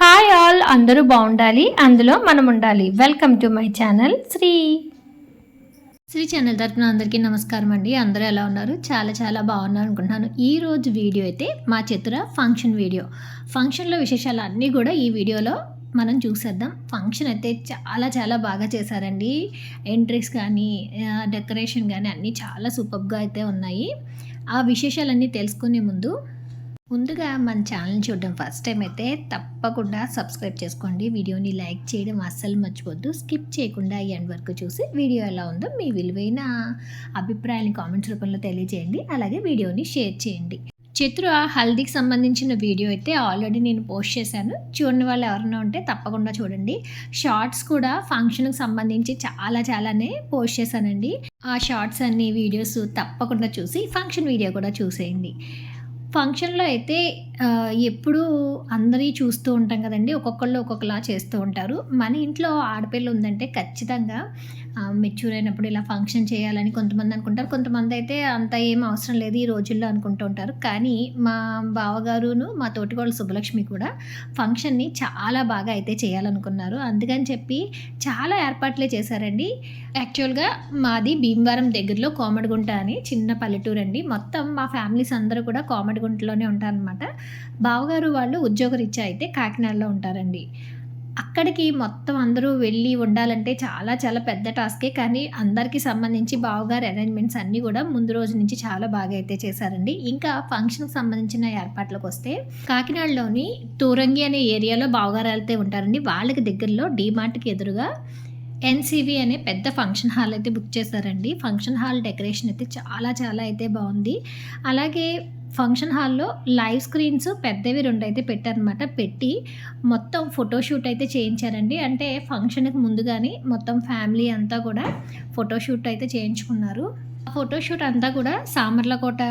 Hi all అందరూ బాగుండాలి అందులో మనం ఉండాలి. Welcome to my channel Shri. Shri channel తరపున అందరికీ నమస్కారం అండి. అందరూ ఎలా ఉన్నారు? చాలా చాలా బాగున్నారు అనుకుంటున్నాను. ఈ రోజు వీడియో అయితే మా చిత్ర ఫంక్షన్ వీడియో. ఫంక్షన్లో విశేషాలు అన్నీ కూడా ఈ వీడియోలో మనం చూసేద్దాం. ఫంక్షన్ అయితే చాలా చాలా బాగా చేశారండి. ఎంట్రీస్ కానీ డెకరేషన్ కానీ అన్నీ చాలా సూపర్గా అయితే ఉన్నాయి. ఆ విశేషాలన్నీ తెలుసుకునే ముందు ముందుగా మన ఛానల్ చూడడం ఫస్ట్ టైం అయితే తప్పకుండా సబ్స్క్రైబ్ చేసుకోండి. వీడియోని లైక్ చేయడం అస్సలు మర్చిపోద్దు స్కిప్ చేయకుండా ఎండ్ వరకు చూసి వీడియో ఎలా ఉందో మీ విలువైన అభిప్రాయాన్ని కామెంట్స్ రూపంలో తెలియజేయండి. అలాగే వీడియోని షేర్ చేయండి. చిత్ర హల్దీకి సంబంధించిన వీడియో అయితే ఆల్రెడీ నేను పోస్ట్ చేశాను. చూడని వాళ్ళు ఎవరైనా ఉంటే తప్పకుండా చూడండి. షార్ట్స్ కూడా ఫంక్షన్కి సంబంధించి చాలా చాలానే పోస్ట్ చేశానండి. ఆ షార్ట్స్ అన్ని వీడియోస్ తప్పకుండా చూసి ఫంక్షన్ వీడియో కూడా చూసేయండి. ఫంక్షన్లో అయితే ఎప్పుడు ఎప్పుడూ అందరి చూస్తూ ఉంటాం కదండి. ఒక్కొక్కళ్ళు ఒక్కొక్కలా చేస్తూ ఉంటారు. మన ఇంట్లో ఆడపిల్ల ఉందంటే ఖచ్చితంగా మెచ్యూర్ అయినప్పుడు ఇలా ఫంక్షన్ చేయాలని కొంతమంది అనుకుంటారు. కొంతమంది అయితే అంత ఏం అవసరం లేదు ఈ రోజుల్లో అనుకుంటూ ఉంటారు. కానీ మా బావగారును మా తోటికోళ్ళ సుబ్బలక్ష్మి కూడా ఫంక్షన్ని చాలా బాగా అయితే చేయాలనుకున్నారు. అందుకని చెప్పి చాలా ఏర్పాట్లే చేశారండి. యాక్చువల్గా మాది భీమవరం దగ్గరలో కోమడిగుంట అని చిన్న పల్లెటూరు అండి. మొత్తం మా ఫ్యామిలీస్ అందరూ కూడా కోమడిగుంటలోనే ఉంటారనమాట బావగారు వాళ్ళు ఉద్యోగరీత్యా అయితే కాకినాడలో ఉంటారండి. అక్కడికి మొత్తం అందరూ వెళ్ళి ఉండాలంటే చాలా చాలా పెద్ద టాస్కే. కానీ అందరికీ సంబంధించి బావగారు అరేంజ్మెంట్స్ అన్నీ కూడా ముందు రోజు నుంచి చాలా బాగా అయితే చేశారండి. ఇంకా ఫంక్షన్కి సంబంధించిన ఏర్పాట్లకు వస్తే కాకినాడలోని తూరంగి అనే ఏరియాలో బావగారు వెళ్తే ఉంటారండి. వాళ్ళకి దగ్గరలో డీమార్ట్కి ఎదురుగా ఎన్సీవీ అనే పెద్ద ఫంక్షన్ హాల్ అయితే బుక్ చేశారండి. ఫంక్షన్ హాల్ డెకరేషన్ అయితే చాలా చాలా అయితే బాగుంది. అలాగే ఫంక్షన్ హాల్లో లైవ్ స్క్రీన్స్ పెద్దవి రెండు అయితే పెట్టారనమాట పెట్టి మొత్తం ఫోటోషూట్ అయితే చేయించారండి. అంటే ఫంక్షన్కి ముందుగానే మొత్తం ఫ్యామిలీ అంతా కూడా ఫోటోషూట్ అయితే చేయించుకున్నారు. ఆ ఫోటోషూట్ అంతా కూడా సామర్లకోట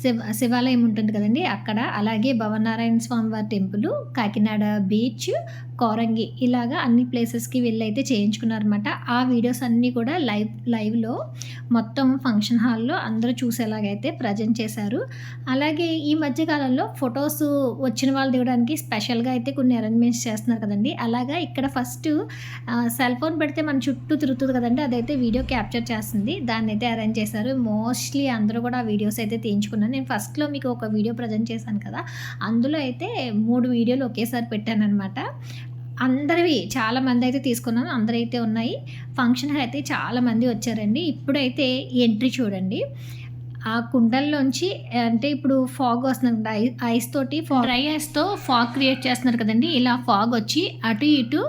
శివ శివాలయం ఉంటుంది కదండి అక్కడ. అలాగే భవనారాయణ స్వామి వారి టెంపుల్ కాకినాడ బీచ్ కోరంగి ఇలాగా అన్ని ప్లేసెస్కి వెళ్ళి అయితే చేయించుకున్నారనమాట ఆ వీడియోస్ అన్నీ కూడా లైవ్ లైవ్లో మొత్తం ఫంక్షన్ హాల్లో అందరూ చూసేలాగైతే ప్రజెంట్ చేశారు. అలాగే ఈ మధ్య కాలంలో ఫొటోస్ వచ్చిన వాళ్ళు దిగడానికి స్పెషల్గా అయితే కొన్ని అరేంజ్మెంట్స్ చేస్తున్నారు కదండి. అలాగా ఇక్కడ ఫస్ట్ సెల్ ఫోన్ పెడితే మన చుట్టూ తిరుగుతుంది కదండి అదైతే వీడియో క్యాప్చర్ చేస్తుంది. దాన్ని అయితే అరేంజ్ చేశారు. మోస్ట్లీ అందరూ కూడా వీడియోస్ అయితే తీయించుకున్నారు. చేస్తున్నాను నేను ఫస్ట్లో మీకు ఒక వీడియో ప్రజెంట్ చేశాను కదా అందులో అయితే మూడు వీడియోలు ఒకేసారి పెట్టాను అనమాట అందరివి చాలా మంది అయితే తీసుకున్నాను అందరైతే ఉన్నాయి. ఫంక్షన్ అయితే చాలా మంది వచ్చారండి. ఇప్పుడైతే ఎంట్రీ చూడండి. ఆ కుండల్లోంచి అంటే ఇప్పుడు ఫాగ్ వస్తుంది ఐ ఐస్ తోటి ఫాగ్. డ్రై ఐస్తో ఫాగ్ క్రియేట్ చేస్తున్నారు కదండి. ఇలా ఫాగ్ వచ్చి అటు ఇటు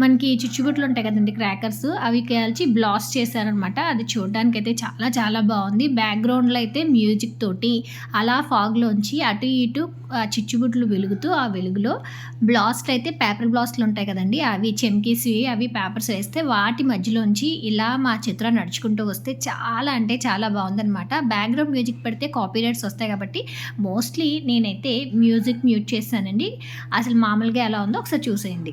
మనకి చిచ్చుబుట్లు ఉంటాయి కదండి క్రాకర్స్ అవి కాల్చి బ్లాస్ట్ చేశారనమాట. అది చూడడానికి అయితే చాలా చాలా బాగుంది. బ్యాక్గ్రౌండ్లో అయితే మ్యూజిక్ తోటి అలా ఫాగ్లోంచి అటు ఇటు ఆ చిచ్చుబుట్లు వెలుగుతూ ఆ వెలుగులో బ్లాస్ట్ అయితే పేపర్ బ్లాస్ట్లు ఉంటాయి కదండి. అవి చెమ్కీసి అవి పేపర్స్ వేస్తే వాటి మధ్యలోంచి ఇలా మా చిత్రం నడుచుకుంటూ వస్తే చాలా అంటే చాలా బాగుందనమాట. బ్యాక్గ్రౌండ్ మ్యూజిక్ పెడితే కాపీ రైట్స్ వస్తాయి కాబట్టి మోస్ట్లీ నేనైతే మ్యూజిక్ మ్యూట్ చేశానండి. అసలు మామూలుగా ఎలా ఉందో ఒకసారి చూసేయండి.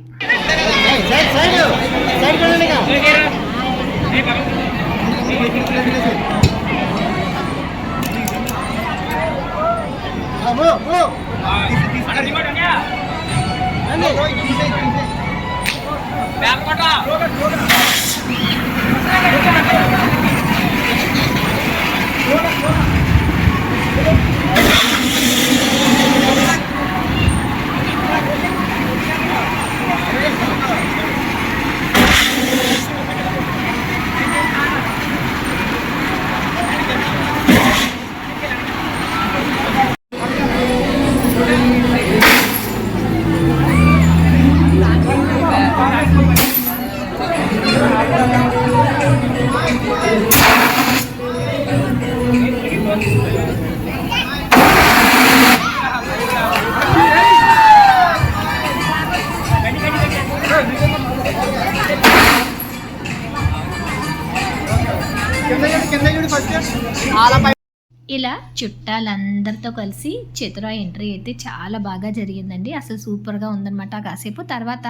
ఇలా చుట్టాలందరితో కలిసి చిత్ర ఎంట్రీ అయితే చాలా బాగా జరిగిందండి. అసలు సూపర్గా ఉందన్నమాట కాసేపు. తర్వాత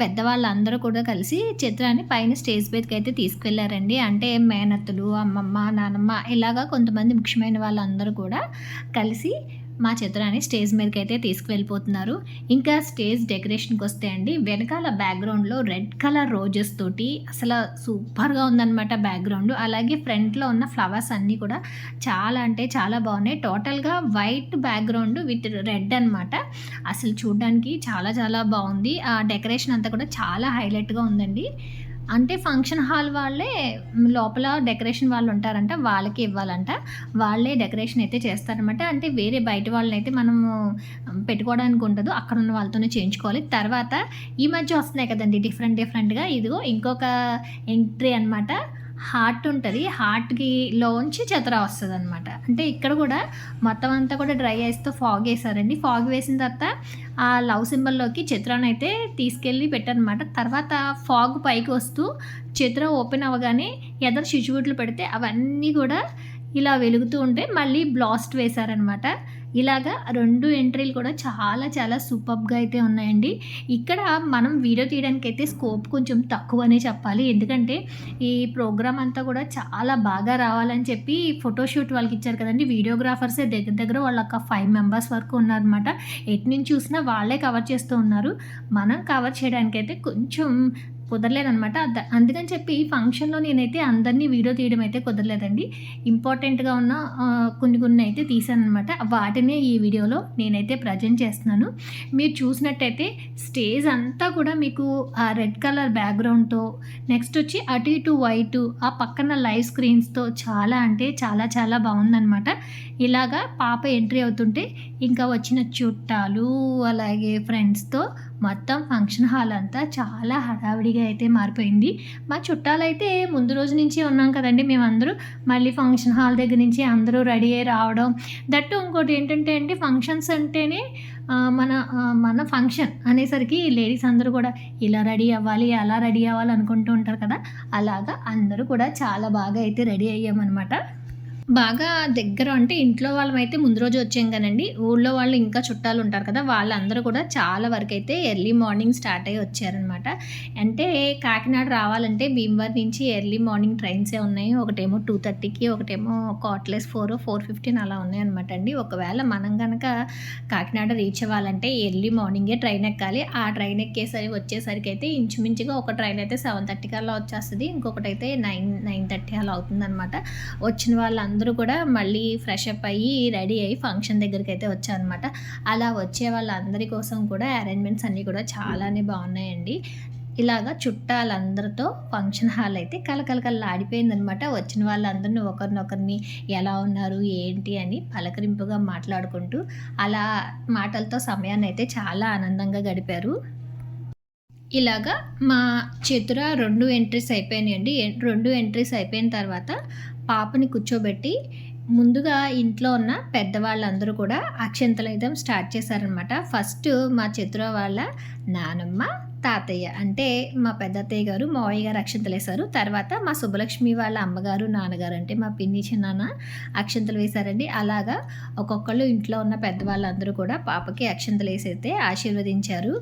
పెద్దవాళ్ళందరూ కూడా కలిసి చిత్రాన్ని పైన స్టేజ్ మీదకి అయితే తీసుకెళ్ళారండి. అంటే మేనత్తలు అమ్మమ్మ నానమ్మ ఇలాగా కొంతమంది ముఖ్యమైన వాళ్ళందరూ కూడా కలిసి మా చిత్రాన్ని స్టేజ్ మీదకి అయితే తీసుకువెళ్ళిపోతున్నారు. ఇంకా స్టేజ్ డెకరేషన్కి వస్తే అండి వెనకాల బ్యాక్గ్రౌండ్లో రెడ్ కలర్ రోజెస్ తోటి అసలు సూపర్గా ఉందన్నమాట బ్యాక్గ్రౌండ్. అలాగే ఫ్రంట్లో ఉన్న ఫ్లవర్స్ అన్నీ కూడా చాలా అంటే చాలా బాగున్నాయి. టోటల్గా వైట్ బ్యాక్గ్రౌండ్ విత్ రెడ్ అన్నమాట. అసలు చూడడానికి చాలా చాలా బాగుంది. ఆ డెకరేషన్ అంతా కూడా చాలా హైలైట్గా ఉందండి. అంటే ఫంక్షన్ హాల్ వాళ్ళే లోపల డెకరేషన్ వాళ్ళు ఉంటారంట వాళ్ళకి ఇవ్వాలంట. వాళ్ళే డెకరేషన్ అయితే చేస్తారనమాట అంటే వేరే బయట వాళ్ళని అయితే మనము పెట్టుకోవడానికి ఉండదు. అక్కడ ఉన్న వాళ్ళతోనే చేయించుకోవాలి. తర్వాత ఈ మధ్య వస్తున్నాయి కదండి డిఫరెంట్ డిఫరెంట్గా. ఇదిగో ఇంకొక ఎంట్రీ అనమాట హార్ట్ ఉంటుంది. హార్ట్కి లోంచి చతరా వస్తుంది అనమాట అంటే ఇక్కడ కూడా మొత్తం అంతా కూడా డ్రై ఐస్తో ఫాగ్ వేసారండి. ఫాగ్ వేసిన తర్వాత ఆ లవ్ సింబల్లోకి చిత్రాన్ని అయితే తీసుకెళ్ళి పెట్టారనమాట తర్వాత ఫాగ్ పైకి వస్తూ చిత్రం ఓపెన్ అవ్వగానే ఎదరు చిచుబుట్లు పెడితే అవన్నీ కూడా ఇలా వెలుగుతూ ఉంటే మళ్ళీ బ్లాస్ట్ వేశారనమాట ఇలాగా రెండు ఎంట్రీలు కూడా చాలా చాలా సూపర్గా అయితే ఉన్నాయండి. ఇక్కడ మనం వీడియో తీయడానికి అయితే స్కోప్ కొంచెం తక్కువనే చెప్పాలి. ఎందుకంటే ఈ ప్రోగ్రామ్ అంతా కూడా చాలా బాగా రావాలని చెప్పి ఫోటోషూట్ వాళ్ళకి ఇచ్చారు కదండి. వీడియోగ్రాఫర్సే దగ్గర దగ్గర వాళ్ళ ఒక ఫైవ్ మెంబర్స్ వరకు ఉన్నారనమాట ఎటు నుంచి చూసినా వాళ్ళే కవర్ చేస్తూ ఉన్నారు. మనం కవర్ చేయడానికైతే కొంచెం కుదరలేదనమాట అందుకని చెప్పి ఫంక్షన్లో నేనైతే అందరినీ వీడియో తీయడం అయితే కుదరలేదండి. ఇంపార్టెంట్గా ఉన్న కొన్ని కొన్ని అయితే తీసానమాట అనమాట వాటినే ఈ వీడియోలో నేనైతే ప్రజెంట్ చేస్తున్నాను. మీరు చూసినట్టయితే స్టేజ్ అంతా కూడా మీకు ఆ రెడ్ కలర్ బ్యాక్గ్రౌండ్తో నెక్స్ట్ వచ్చి అటు ఇటు వైట్ ఆ పక్కన లైవ్ స్క్రీన్స్తో చాలా అంటే చాలా చాలా బాగుందనమాట ఇలాగా పాప ఎంట్రీ అవుతుంటే ఇంకా వచ్చిన చుట్టాలు అలాగే ఫ్రెండ్స్తో మొత్తం ఫంక్షన్ హాల్ అంతా చాలా హడావిడిగా అయితే మారిపోయింది. మా చుట్టాలైతే ముందు రోజు నుంచి ఉన్నాం కదండి మేమందరూ. మళ్ళీ ఫంక్షన్ హాల్ దగ్గర నుంచి అందరూ రెడీ అయ్యి రావడం. దట్టు ఇంకోటి ఏంటంటే అండి ఫంక్షన్స్ అంటేనే మన మన ఫంక్షన్ అనేసరికి లేడీస్ అందరూ కూడా ఇలా రెడీ అవ్వాలి అలా రెడీ అవ్వాలి అనుకుంటూ ఉంటారు కదా. అలాగా అందరూ కూడా చాలా బాగా అయితే రెడీ అయ్యామన్నమాట. బాగా దగ్గర అంటే ఇంట్లో వాళ్ళమైతే ముందు రోజు వచ్చాం కదండి. ఊళ్ళో వాళ్ళు ఇంకా చుట్టాలు ఉంటారు కదా వాళ్ళందరూ కూడా చాలా వరకు అయితే ఎర్లీ మార్నింగ్ స్టార్ట్ అయ్యి వచ్చారనమాట అంటే కాకినాడ రావాలంటే భీమవరం నుంచి ఎర్లీ మార్నింగ్ ట్రైన్సే ఉన్నాయి ఒకటేమో టూ థర్టీకి ఒకటేమో కాట్లెస్ ఫోర్ ఫోర్ ఫిఫ్టీన్ అలా ఉన్నాయన్నమాట అండి. ఒకవేళ మనం కనుక కాకినాడ రీచ్ అవ్వాలంటే ఎర్లీ మార్నింగే ట్రైన్ ఎక్కాలి. ఆ ట్రైన్ ఎక్కేసరి వచ్చేసరికి అయితే ఇంచుమించుగా ఒక ట్రైన్ అయితే సెవెన్ థర్టీకి అలా వచ్చేస్తుంది. ఇంకొకటి అయితే నైన్ నైన్ థర్టీ అలా అవుతుందన్నమాట. వచ్చిన వాళ్ళందరూ అందరూ కూడా మళ్ళీ ఫ్రెష్ అప్ అయ్యి రెడీ అయ్యి ఫంక్షన్ దగ్గరికి అయితే వచ్చారనమాట అలా వచ్చే వాళ్ళందరి కోసం కూడా అరేంజ్మెంట్స్ అన్నీ కూడా చాలానే బాగున్నాయండి. ఇలాగా చుట్టాలందరితో ఫంక్షన్ హాల్ అయితే కలకలకల్లాడిపోయిందనమాట వచ్చిన వాళ్ళందరినీ ఒకరినొకరిని ఎలా ఉన్నారు ఏంటి అని పలకరింపుగా మాట్లాడుకుంటూ అలా మాటలతో సమయాన్ని అయితే చాలా ఆనందంగా గడిపారు. ఇలాగా మా చతుర రెండు ఎంట్రీస్ అయిపోయినాయండి. రెండు ఎంట్రీస్ అయిపోయిన తర్వాత పాపని కూర్చోబెట్టి ముందుగా ఇంట్లో ఉన్న పెద్దవాళ్ళందరూ కూడా అక్షంతలు అయితే స్టార్ట్ చేశారనమాట ఫస్ట్ మా చతుర వాళ్ళ నానమ్మ తాతయ్య. అంటే మా పెద్ద అత్తయ్య గారు మావయ్య గారు అక్షంతలు వేశారు తర్వాత మా సుబ్బలక్ష్మి వాళ్ళ అమ్మగారు నాన్నగారు అంటే మా పిన్ని చిన్నాన్న అక్షంతలు వేశారండి. అలాగా ఒక్కొక్కళ్ళు ఇంట్లో ఉన్న పెద్దవాళ్ళందరూ కూడా పాపకి అక్షంతలు వేసి అయితే ఆశీర్వదించారు.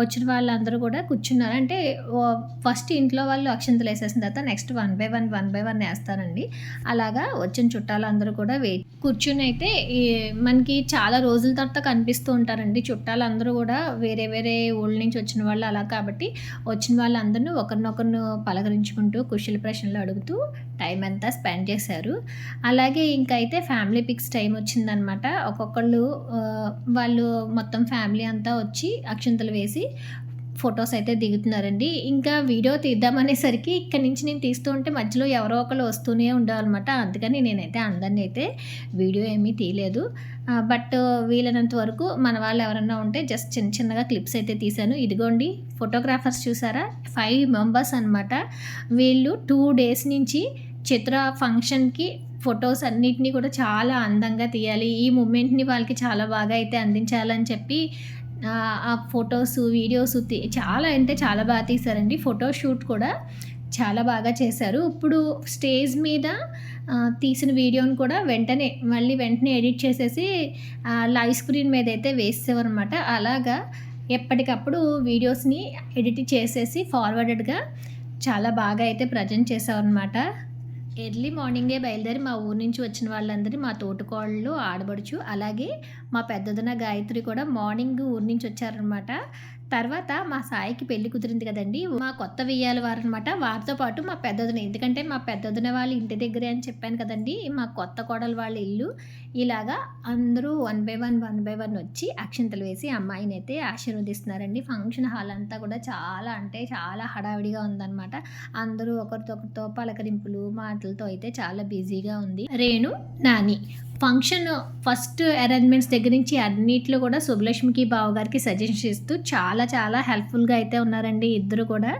వచ్చిన వాళ్ళందరూ కూడా కూర్చున్నారు. అంటే ఫస్ట్ ఇంట్లో వాళ్ళు అక్షంతలు వేసేసిన తర్వాత next one by one one by one వేస్తారండి. అలాగా వచ్చిన చుట్టాలందరూ కూడా వే కూర్చుని అయితే ఈ మనకి చాలా రోజుల తర్వాత కనిపిస్తూ ఉంటారండి. చుట్టాలందరూ కూడా వేరే వేరే ఊళ్ళ నుంచి వచ్చిన వాళ్ళు అలా కాబట్టి వచ్చిన వాళ్ళందరినీ ఒకరినొకరిని పలకరించుకుంటూ కుశల ప్రశ్నలు అడుగుతూ టైం అంతా స్పెండ్ చేశారు. అలాగే ఇంకా అయితే ఫ్యామిలీ పిక్స్ టైం వచ్చిందనమాట ఒక్కొక్కళ్ళు వాళ్ళు మొత్తం ఫ్యామిలీ అంతా వచ్చి అక్షంతలు వేసి ఫొటోస్ అయితే దిగుతున్నారండి. ఇంకా వీడియో తీద్దామనేసరికి ఇక్కడ నుంచి నేను తీస్తూ ఉంటే మధ్యలో ఎవరో ఒకరు వస్తూనే ఉండాలన్నమాట. అందుకని నేనైతే అందరినీ అయితే వీడియో ఏమీ తీయలేదు. బట్ వీలైనంత వరకు మన వాళ్ళు ఎవరన్నా ఉంటే జస్ట్ చిన్న చిన్నగా క్లిప్స్ అయితే తీశాను. ఇదిగోండి ఫోటోగ్రాఫర్స్ చూసారా? ఫైవ్ మెంబర్స్ అనమాట వీళ్ళు టూ డేస్ నుంచి చిత్ర ఫంక్షన్కి ఫొటోస్ అన్నిటినీ కూడా చాలా అందంగా తీయాలి. ఈ మూమెంట్ని వాళ్ళకి చాలా బాగా అయితే అందించాలని చెప్పి ఆ, ఫొటోస్ వీడియోస్ తీ- చాలా అంటే చాలా బాగా తీశారండి ఫోటో షూట్ కూడా చాలా బాగా చేశారు. ఇప్పుడు స్టేజ్ మీద తీసిన వీడియోని కూడా వెంటనే మళ్ళీ వెంటనే ఎడిట్ చేసేసి లైవ్ స్క్రీన్ మీద అయితే వేసేవారు అలాగా ఎప్పటికప్పుడు వీడియోస్ని ఎడిట్ చేసేసి ఫార్వర్డెడ్గా చాలా బాగా అయితే ప్రజెంట్ చేసామన్నమాట ఎర్లీ మార్నింగే బయలుదేరి మా ఊరు నుంచి వచ్చిన వాళ్ళందరినీ మా తోటకోళ్ళు ఆడబడుచు అలాగే మా పెద్దదన గాయత్రి కూడా మార్నింగ్ ఊరు నుంచి వచ్చారనమాట తర్వాత మా సాయికి పెళ్ళి కుదిరింది కదండి. మా కొత్త వెయ్యాలి వారు అనమాట వారితో పాటు మా పెద్దదన ఎందుకంటే మా పెద్దదన వాళ్ళ ఇంటి దగ్గరే అని చెప్పాను కదండి. మా కొత్త కోడలు వాళ్ళ ఇల్లు ఇలాగా అందరూ one by one one by one వచ్చి అక్షింతలు వేసి అమ్మాయిని అయితే ఆశీర్వదిస్తున్నారండి. ఫంక్షన్ హాల్ అంతా కూడా చాలా అంటే చాలా హడావిడిగా ఉందన్నమాట. అందరూ ఒకరితో ఒకరితో పలకరింపులు మాటలతో అయితే చాలా బిజీగా ఉంది. Renu Nani function first arrangements దగ్గర నుంచి అన్నిట్లో కూడా శుభలక్ష్మికి బావగారికి సజెషన్ ఇస్తూ చాలా చాలా హెల్ప్ఫుల్గా అయితే ఉన్నారండి ఇద్దరు కూడా.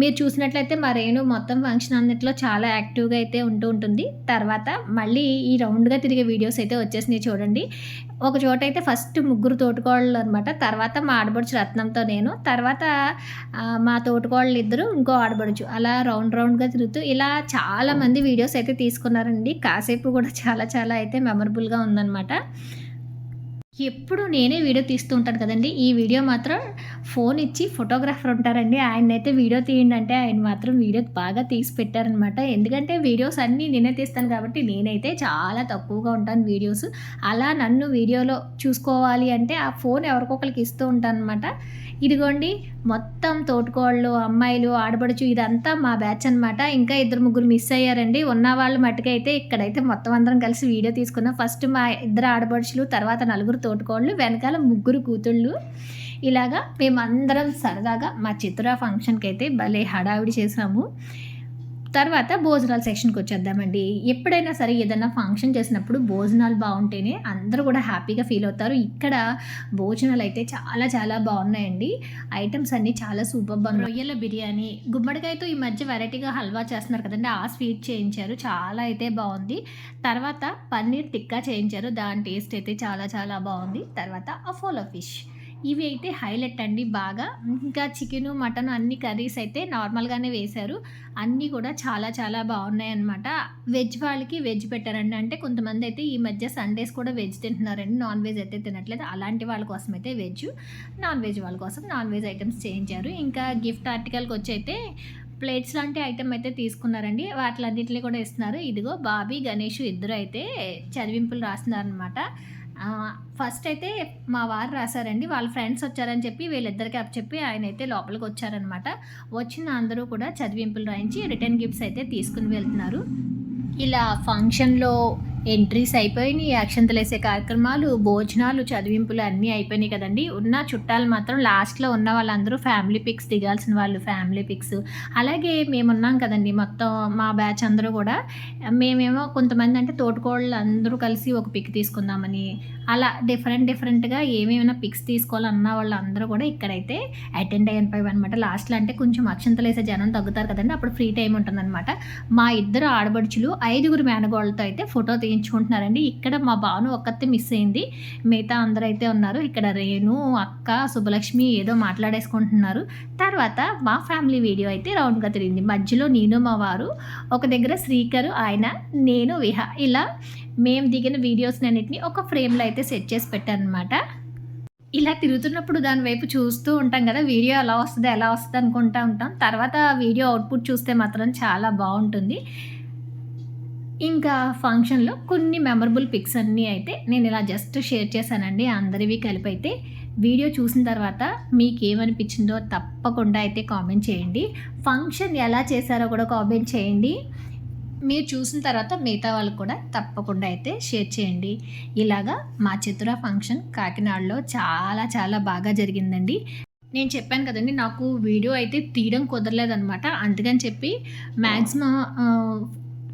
మీరు చూసినట్లయితే మా రేణు మొత్తం ఫంక్షన్ అన్నిట్లో చాలా యాక్టివ్గా అయితే ఉంటూ ఉంటుంది. తర్వాత మళ్ళీ ఈ రౌండ్గా తిరిగే వీడియోస్ అయితే వచ్చేసినాయి చూడండి. ఒక చోట అయితే ఫస్ట్ ముగ్గురు తోటికోళ్ళు అనమాట తర్వాత మా ఆడబడుచు రత్నంతో నేను. తర్వాత మా తోటికోళ్ళు ఇద్దరు ఇంకో ఆడబడుచు అలా రౌండ్ రౌండ్గా తిరుగుతూ ఇలా చాలా మంది వీడియోస్ అయితే తీసుకున్నారండి. కాసేపు కూడా చాలా చాలా అయితే మెమరబుల్గా ఉందన్నమాట. ఎప్పుడు నేనే వీడియో తీస్తూ ఉంటాను కదండి. ఈ వీడియో మాత్రం ఫోన్ ఇచ్చి ఫోటోగ్రాఫర్ ఉంటారండి. ఆయన అయితే వీడియో తీయండి అంటే ఆయన మాత్రం వీడియో బాగా తీసి పెట్టారనమాట ఎందుకంటే వీడియోస్ అన్నీ నేనే తీస్తాను కాబట్టి నేనైతే చాలా తక్కువగా ఉంటాను వీడియోస్. అలా నన్ను వీడియోలో చూసుకోవాలి అంటే ఆ ఫోన్ ఎవరికొకరికి ఇస్తూ ఉంటాను అనమాట ఇదిగోండి మొత్తం తోటకోళ్ళు అమ్మాయిలు ఆడబడుచు ఇదంతా మా బ్యాచ్ అనమాట ఇంకా ఇద్దరు ముగ్గురు మిస్ అయ్యారండి. ఉన్న వాళ్ళు మట్టుకైతే ఇక్కడైతే మొత్తం అందరం కలిసి వీడియో తీసుకున్నాం ఫస్ట్ మా ఇద్దరు ఆడబడుచులు తర్వాత నలుగురు తోటకోళ్ళు వెనకాల ముగ్గురు కూతుళ్ళు. ఇలాగా మేమందరం సరదాగా మా చిత్ర ఫంక్షన్కి అయితే భలే హడావిడి చేసాము. తర్వాత భోజనాల సెక్షన్కి వచ్చేద్దామండి. ఎప్పుడైనా సరే ఏదైనా ఫంక్షన్ చేసినప్పుడు భోజనాలు బాగుంటేనే అందరూ కూడా హ్యాపీగా ఫీల్ అవుతారు. ఇక్కడ భోజనాలు అయితే చాలా చాలా బాగున్నాయండి. ఐటమ్స్ అన్నీ చాలా సూపర్ బాగున్నాయి రొయ్యల బిర్యానీ గుమ్మడికాయతో ఈ మధ్య వెరైటీగా హల్వా చేస్తున్నారు కదండి. ఆ స్వీట్ చేయించారు. చాలా అయితే బాగుంది. తర్వాత పన్నీర్ టిక్కా చేయించారు. దాని టేస్ట్ అయితే చాలా చాలా బాగుంది. తర్వాత అఫోలో ఫిష్. ఇవి అయితే హైలైట్ అండి బాగా. ఇంకా చికెను మటన్ అన్ని కర్రీస్ అయితే నార్మల్గానే వేశారు. అన్నీ కూడా చాలా చాలా బాగున్నాయి అనమాట వెజ్ వాళ్ళకి వెజ్ పెట్టారండి. అంటే కొంతమంది అయితే ఈ మధ్య సండేస్ కూడా వెజ్ తింటున్నారండి. నాన్ వెజ్ అయితే తినట్లేదు. అలాంటి వాళ్ళ కోసం అయితే వెజ్ నాన్ వెజ్ వాళ్ళ కోసం నాన్ వెజ్ ఐటమ్స్ చేయించారు. ఇంకా గిఫ్ట్ ఆర్టికల్కి వచ్చి అయితే ప్లేట్స్ లాంటి ఐటమ్ అయితే తీసుకున్నారండి. వాటిలన్నింటినీ కూడా ఇస్తున్నారు. ఇదిగో బాబీ గణేష్ ఇద్దరు అయితే చదివింపులు రాస్తున్నారనమాట ఫస్ట్ అయితే మా వారు రాశారండి వాళ్ళ ఫ్రెండ్స్ వచ్చారని చెప్పి వీళ్ళిద్దరికి అప్ చెప్పి ఆయన అయితే లోపలికి వచ్చారనమాట వచ్చిన అందరూ కూడా చదివింపులు రాయించి రిటర్న్ గిఫ్ట్స్ అయితే తీసుకుని వెళ్తున్నారు. ఇలా ఫంక్షన్లో ఎంట్రీస్ అయిపోయినాయి అక్షంతలేసే కార్యక్రమాలు భోజనాలు చదివింపులు అన్నీ అయిపోయినాయి కదండి. ఉన్న చుట్టాలు మాత్రం లాస్ట్లో ఉన్న వాళ్ళందరూ ఫ్యామిలీ పిక్స్ దిగాల్సిన వాళ్ళు ఫ్యామిలీ పిక్స్. అలాగే మేమున్నాం కదండి మొత్తం మా బ్యాచ్ అందరూ కూడా. మేమేమో కొంతమంది అంటే తోటకోళ్ళు అందరూ కలిసి ఒక పిక్ తీసుకుందామని అలా డిఫరెంట్ డిఫరెంట్గా ఏమేమైనా పిక్స్ తీసుకోవాలన్న వాళ్ళు అందరూ కూడా ఇక్కడైతే అటెండ్ అయిపోయాయి అనమాట లాస్ట్లో అంటే కొంచెం అక్షంతలు వేసే జనం తగ్గుతారు కదండి అప్పుడు ఫ్రీ టైం ఉంటుందన్నమాట. మా ఇద్దరు ఆడబడుచులు ఐదుగురు మేనగోళ్ళతో అయితే ఫోటో తీయించుకుంటున్నారండి. ఇక్కడ మా భాను ఒక్కతే మిస్ అయింది. మిగతా అందరూ అయితే ఉన్నారు. ఇక్కడ రేణు అక్క సుబ్బలక్ష్మి ఏదో మాట్లాడేసుకుంటున్నారు. తర్వాత మా ఫ్యామిలీ వీడియో అయితే రౌండ్గా తిరిగింది. మధ్యలో నేను మా వారు ఒక దగ్గర శ్రీకరు ఆయన నేను విహ ఇలా మేము దిగిన వీడియోస్ అన్నింటినీ ఒక ఫ్రేమ్లో అయితే సెట్ చేసి పెట్టానమాట. ఇలా తిరుగుతున్నప్పుడు దాని వైపు చూస్తూ ఉంటాం కదా వీడియో ఎలా వస్తుంది ఎలా వస్తుంది అనుకుంటా ఉంటాం. తర్వాత వీడియో అవుట్పుట్ చూస్తే మాత్రం చాలా బాగుంటుంది. ఇంకా ఫంక్షన్లో కొన్ని మెమరబుల్ పిక్స్ అన్నీ అయితే నేను ఇలా జస్ట్ షేర్ చేశానండి అందరివి కలిపి అయితే. వీడియో చూసిన తర్వాత మీకు ఏమనిపించిందో తప్పకుండా అయితే కామెంట్ చేయండి. ఫంక్షన్ ఎలా చేశారో కూడా కామెంట్ చేయండి. మీరు చూసిన తర్వాత మిగతా వాళ్ళకు కూడా తప్పకుండా అయితే షేర్ చేయండి. ఇలాగా మా చిత్ర ఫంక్షన్ కాకినాడలో చాలా చాలా బాగా జరిగిందండి. నేను చెప్పాను కదండి నాకు వీడియో అయితే తీయడం కుదరలేదనమాట అందుకని చెప్పి మ్యాక్సిమం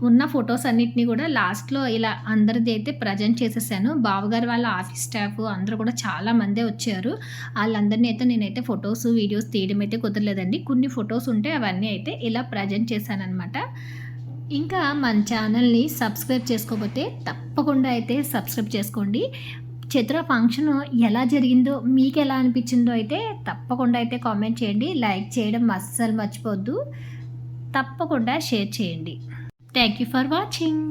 ఉన్న ఫొటోస్ అన్నిటిని కూడా లాస్ట్లో ఇలా అందరిది అయితే ప్రజెంట్ చేసేసాను. బావగారు వాళ్ళ ఆఫీస్ స్టాఫ్ అందరూ కూడా చాలా మందే వచ్చారు. వాళ్ళందరినీ అయితే నేనైతే ఫొటోస్ వీడియోస్ తీయడం అయితే కుదరలేదండి. కొన్ని ఫొటోస్ ఉంటే అవన్నీ అయితే ఇలా ప్రజెంట్ చేశాను అనమాట ఇంకా మన ఛానల్ని సబ్స్క్రైబ్ చేసుకోకపోతే తప్పకుండా అయితే సబ్స్క్రైబ్ చేసుకోండి. చిత్ర ఫంక్షన్ ఎలా జరిగిందో మీకు ఎలా అనిపించిందో అయితే తప్పకుండా అయితే కామెంట్ చేయండి. లైక్ చేయడం అస్సలు మర్చిపోద్దు. తప్పకుండా షేర్ చేయండి. Thank you for watching.